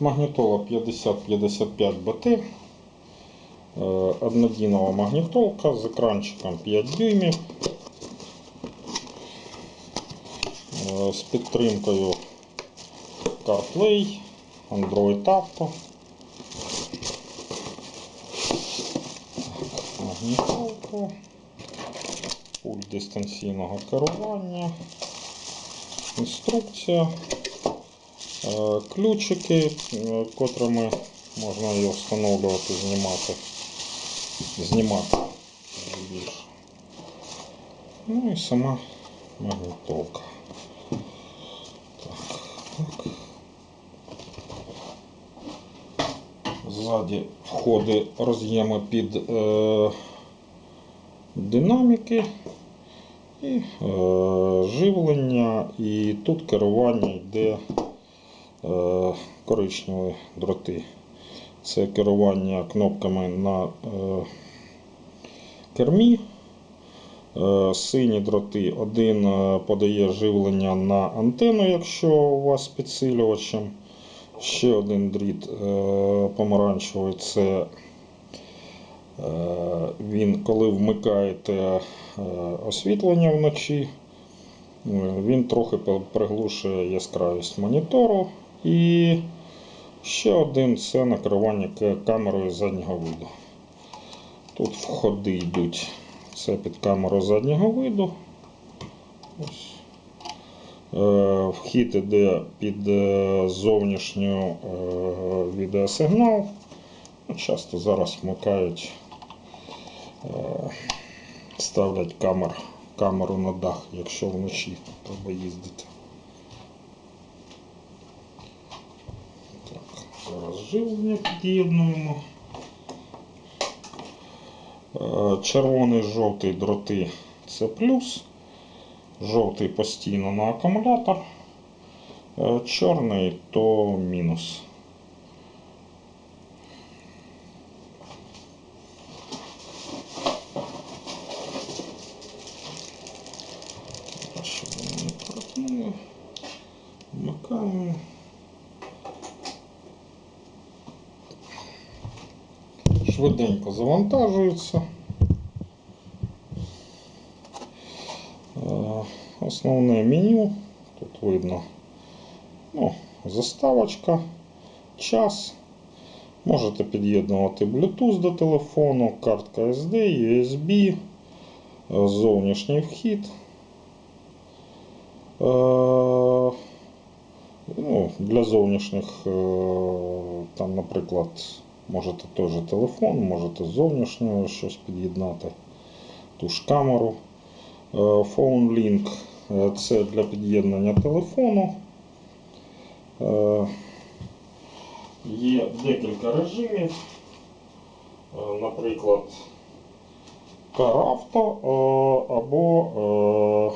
Магнітола 5055 БТ. Е, Однодінова магнітолка з екранчиком 5 дюймів. Е, З підтримкою CarPlay, Android Auto. Магнітолка. Пульт дистанційного керування. Інструкція. Е, Ключики, е, котрими можна її встановлювати, знімати. Знімати більше. Ну і сама магнітолка. Так, так. Ззаді входи роз'єми під е, динаміки і е, живлення, і тут керування йде коричневі дроти. Це керування кнопками на е, кермі. Е, Сині дроти. Один е, подає живлення на антенну, якщо у вас підсилювачем. Ще один дріт е, помаранчевий це е, він, коли вмикаєте е, освітлення вночі, е, він трохи приглушує яскравість монітору. І ще один це накривання камерою заднього виду. Тут входи йдуть. Це під камеру заднього виду. Е, Вхід іде під е, зовнішню е, відеосигнал. Ну, Часто зараз вмикають, ставлять камер, камеру на дах, якщо вночі треба їздити. Так, зараз живлення під'єднуємо. Е, Червоний жовтий дроти це плюс. Жовтий постійно на акумулятор, е, чорний то мінус. Зараз, щоб вони не коротнули. Вмикаємо. Швиденько завантажується. Е, Основне меню. Тут видно ну, заставочка, час. Можете під'єднувати Bluetooth до телефону, картка SD, USB, е, зовнішній вхід. Е, Ну, для зовнішніх, там, наприклад, можете теж телефон, можете зовнішнього щось під'єднати, ту ж камеру. Е, Phone Link е, це для під'єднання телефону. Е, Є декілька режимів. Наприклад, Car Auto е, або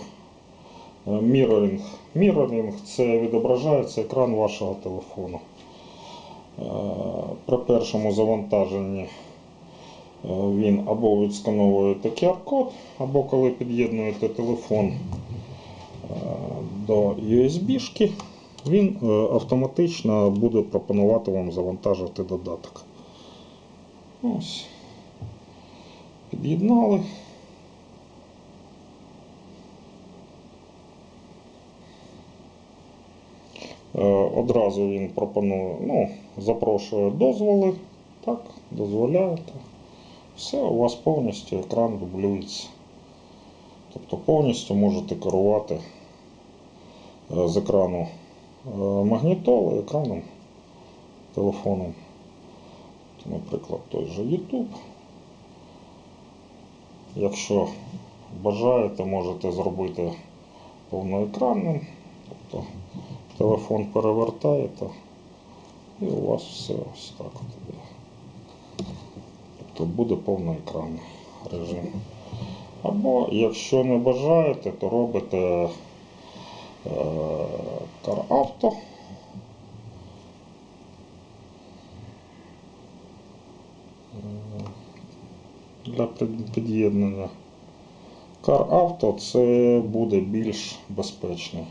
Mirroring. Mirroring це відображається екран вашого телефону. Е, При першому завантаженні е, він або відскановуєте QR-код, або коли під'єднуєте телефон е, до USB-шки, він автоматично буде пропонувати вам завантажити додаток. Ось. Під'єднали. Е, Одразу він пропонує, ну, запрошує дозволи. Так, дозволяєте. Все, у вас повністю екран дублюється. Тобто повністю можете керувати е, з екрану е, магнітоли, екраном телефоном. Наприклад, той же YouTube. Якщо бажаєте, можете зробити повноекранним. Тобто телефон перевертаєте і у вас все ось так от. Тобто буде повноекранний режим. Або якщо не бажаєте, то робите е, Car Е, Для під'єднання. Car Auto це буде більш безпечний,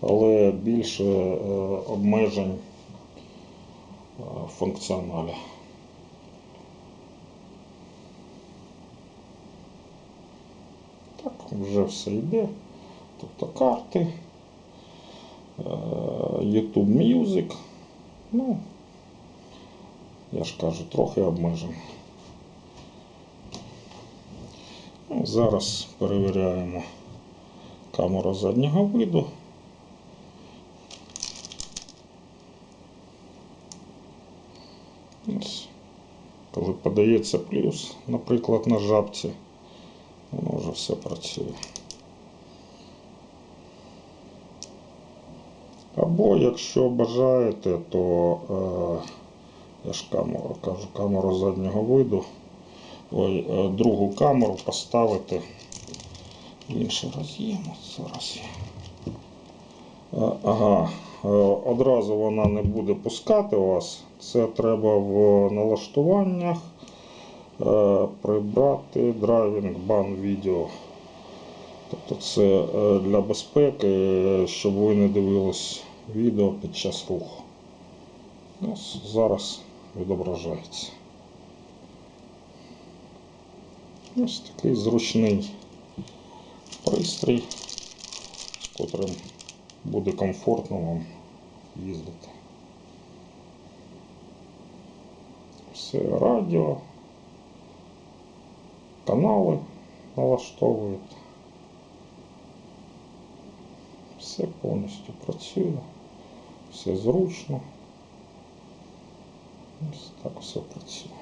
але більше е, обмежень функціоналі. Так, вже все йде. Тобто карти, е, YouTube Music. Ну, я ж кажу, трохи обмежено. Ну, Зараз перевіряємо камеру заднього виду. Коли подається плюс, наприклад, на жабці, воно вже все працює. Або якщо бажаєте, то е, я ж камеру кажу, камеру заднього виду, ой, е, другу камеру поставити інший роз'єм. Зараз я. Ага, е, одразу вона не буде пускати вас. Це треба в налаштуваннях е, прибрати драйвінг бан відео. Тобто це е, для безпеки, щоб ви не дивились відео під час руху. Ось зараз відображається. Ось такий зручний пристрій, з котрим буде комфортно вам їздити. Все радіо, канали налаштовуєте. Все повністю працює, все зручно. Ось так все працює.